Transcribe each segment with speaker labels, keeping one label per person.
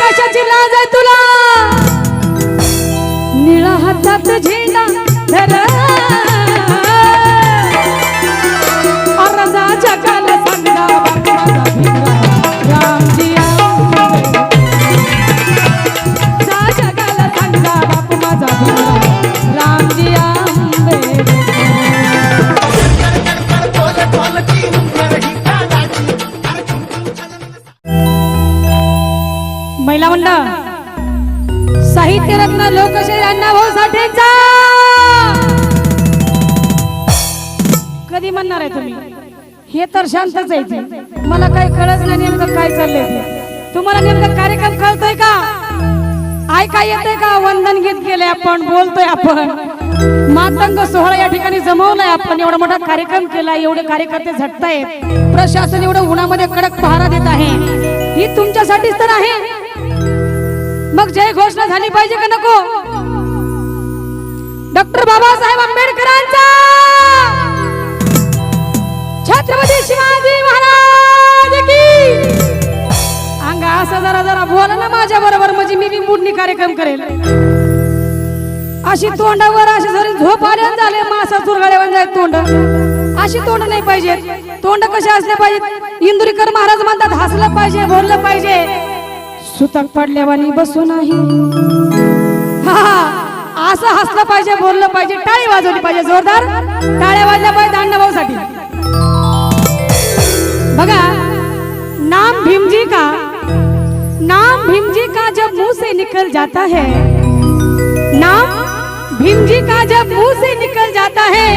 Speaker 1: कशाची लाज आहे तुला? निळा हातात झेंडा साठेंचा कधी म्हणणार आहे तुम्ही? हे तर शांतच आहे ते. मला काही कळत नाही नेमकं काय चाललंय तुम्हाला नेमकं कार्यक्रम कळतोय का? ऐका येतंय का? वंदन गीत केले आपण बोलतोय आपण. मातंग सोहळा या ठिकाणी जमवलाय आपण. एवढा मोठा कार्यक्रम केलाय एवढे कार्यकर्ते झटतायत. प्रशासन एवढं उन्हामध्ये कडक पहारा देत आहे. ही तुमच्यासाठीच तर आहे. मग जय घोषणा झाली पाहिजे का नको? डॉक्टर बाबासाहेब आंबेडकरांचा! छत्रपती शिवाजी महाराज की! अंगा असं जरा जरा बोला ना माझ्या बरोबर म्हणजे मी बी मुडणी कार्यक्रम करेल. अशी तोंडावर अशी जरी झोप आल्यान झाले मासा चुरगाळ्यावर जाय तोंड. अशी तोंड नाही पाहिजे तोंड कसे असले पाहिजेत? इंदुरीकर महाराज म्हणतात हसलं पाहिजे बोललं पाहिजे. सुतक पडल्यावानी बसू नाही. हा, असं हसलं पाहिजे बोललं पाहिजे टाळी वाजवली पाहिजे जोरदार. टाळ्या वाजल्या पाहिजे अण्णाभाऊसाठी बघा नाम भीमजी का? नाम भीमजी का जब मुंह से निकल जाता है? नाम भीमजी का जब मुंह से निकल जाता है?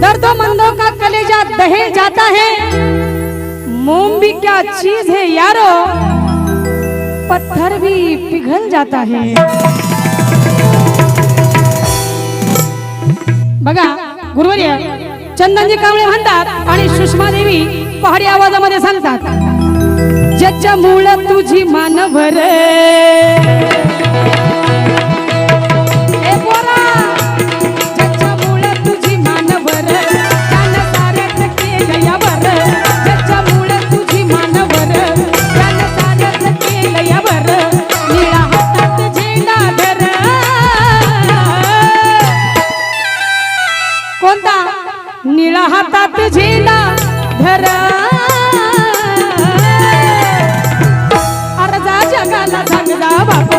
Speaker 1: दर्दों मंदों का कलेजा दहे जाता है। मोम भी क्या चीज है यारो? पत्थर भी पिघल जाता है। गुरुवर्य चंदनजी कांबळे म्हणतात आणि सुषमा देवी पहाडी आवाजामध्ये सांगतात ज्याच्या मूळ तुझी मानवर bapa.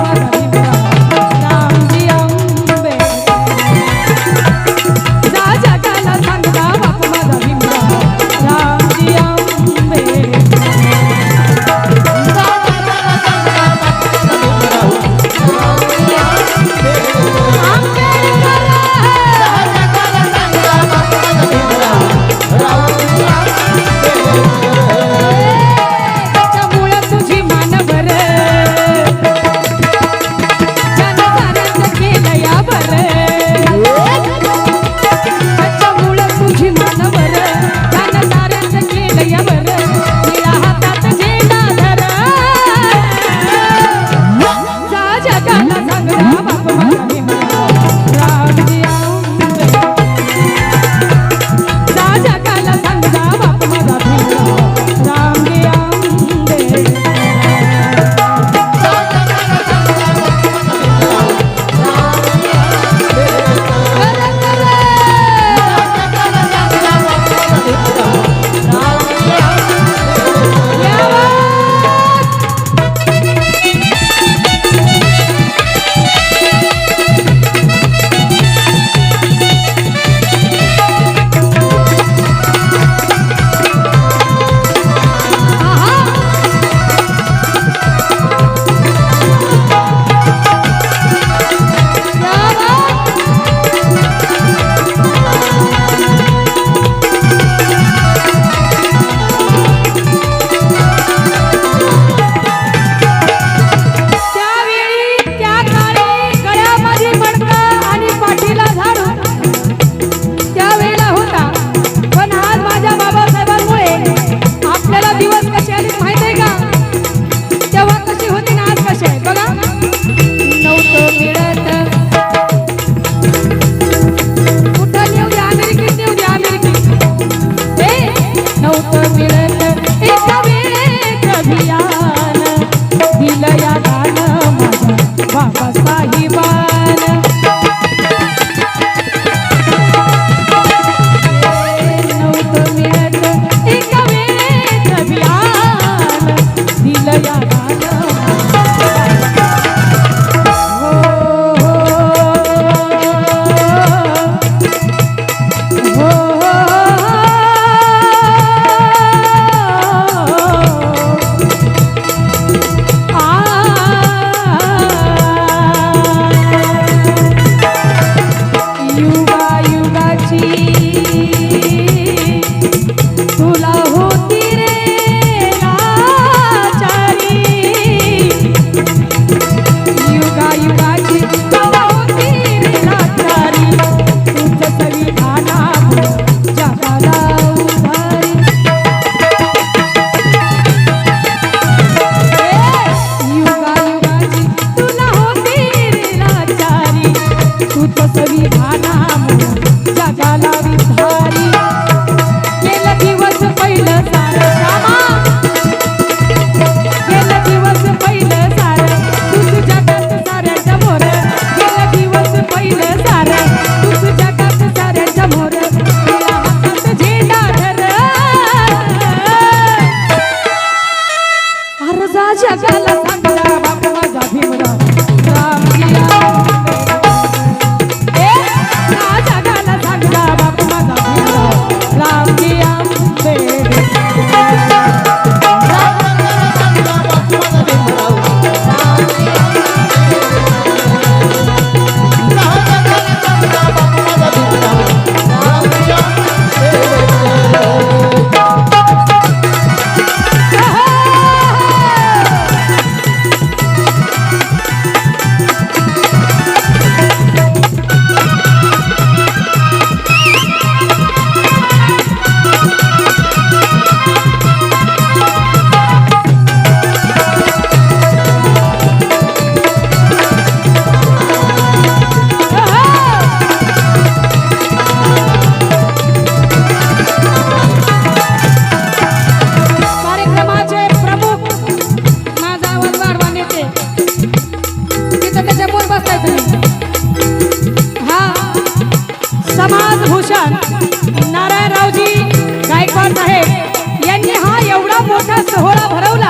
Speaker 1: मोठा सोहळा भरवला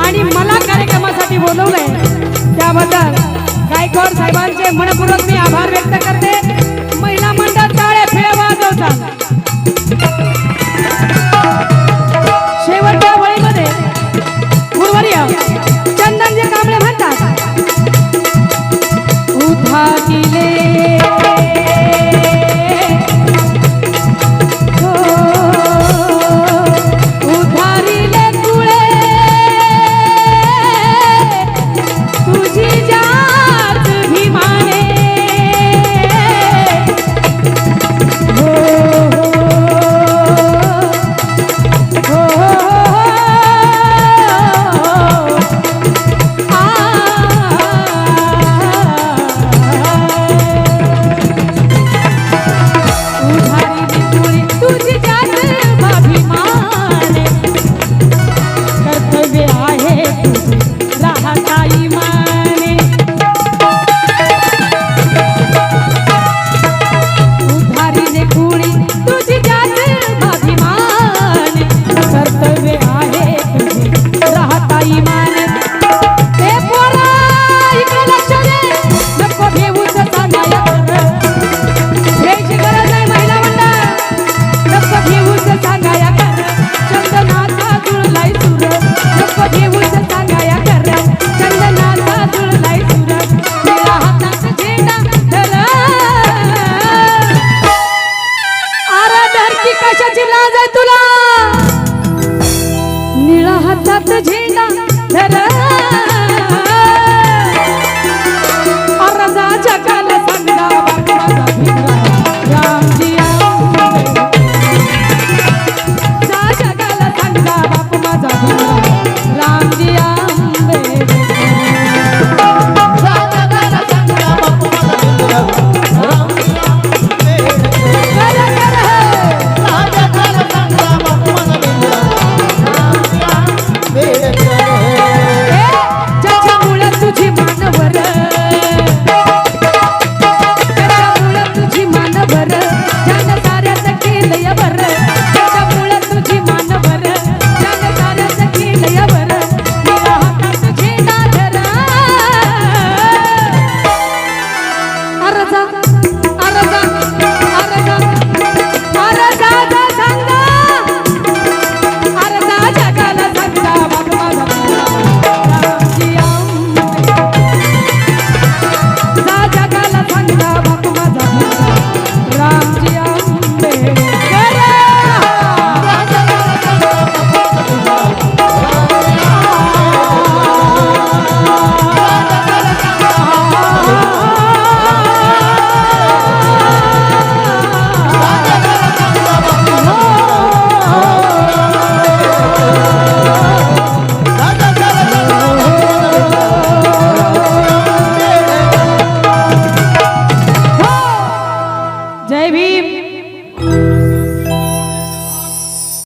Speaker 1: आणि मला कार्यक्रमासाठी बोलवलंय. त्याबद्दल गायकवाड साहेबांचे मनपूर्वक मी आभार व्यक्त